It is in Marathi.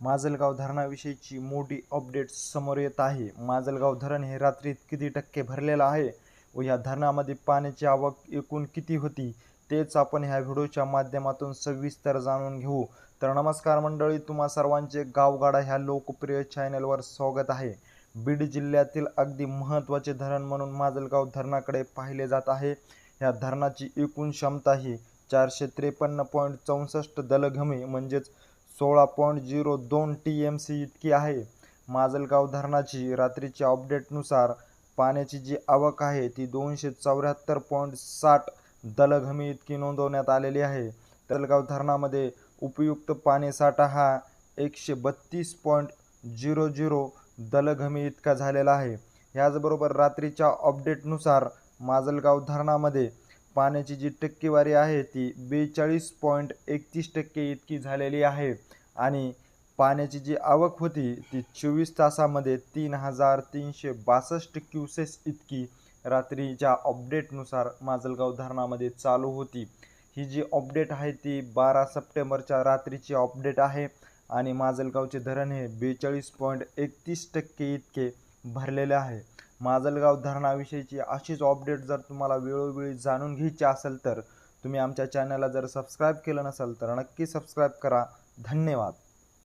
माजलगाव धरणाविषयीची मोठी अपडेट समोर येत आहे. माजलगाव धरण हे रात्रीत किती टक्के भरलेलं आहे व या धरणामध्ये पाण्याची आवक एकूण किती होती तेच आपण ह्या व्हिडिओच्या माध्यमातून सविस्तर जाणून घेऊ. तर नमस्कार मंडळी तुम्हा सर्वांचे गावगाडा ह्या लोकप्रिय चॅनलवर स्वागत आहे. बीड जिल्ह्यातील अगदी महत्त्वाचे धरण म्हणून माजलगाव धरणाकडे पाहिले जात आहे. ह्या धरणाची एकूण क्षमता ही चारशे त्रेपन्न पॉईंट चौसष्ट दलघमी म्हणजेच सोळा पॉईंट झिरो दोन टी एम सी इतकी आहे. माजलगाव धरणाची रात्रीच्या अपडेटनुसार पाण्याची जी आवक आहे ती दोनशे चौऱ्याहत्तर पॉईंट साठ दलघमी इतकी नोंदवण्यात आलेली आहे. तलगाव धरणामध्ये उपयुक्त पाणीसाठा हा एकशे बत्तीस पॉईंट झिरो झिरो दलघमी इतका झालेला आहे. याचबरोबर रात्रीच्या अपडेटनुसार माजलगाव धरणामध्ये पाण्याची जी टक्केवारी आहे ती बेचाळीस पॉईंट एकतीस टक्के इतकी झालेली आहे. आणि पाण्याची जी आवक होती ती चोवीस तासामध्ये तीन हजार तीनशे बासष्ट क्युसेस इतकी रात्रीच्या अपडेटनुसार माजलगाव धरणामध्ये चालू होती. ही जी अपडेट आहे ती बारा सप्टेंबरच्या रात्रीची अपडेट आहे आणि माजलगावचे धरण हे बेचाळीस पॉईंट एकतीस टक्के इतके भरलेले आहे. माजलगाव धरणाविषयीची अशीच अपडेट जर तुम्हाला वेळोवेळी जाणून घ्यायची असेल तर तुम्ही आमच्या चॅनलला जर सबस्क्राईब केलं नसेल तर नक्की सबस्क्राईब करा. धन्यवाद.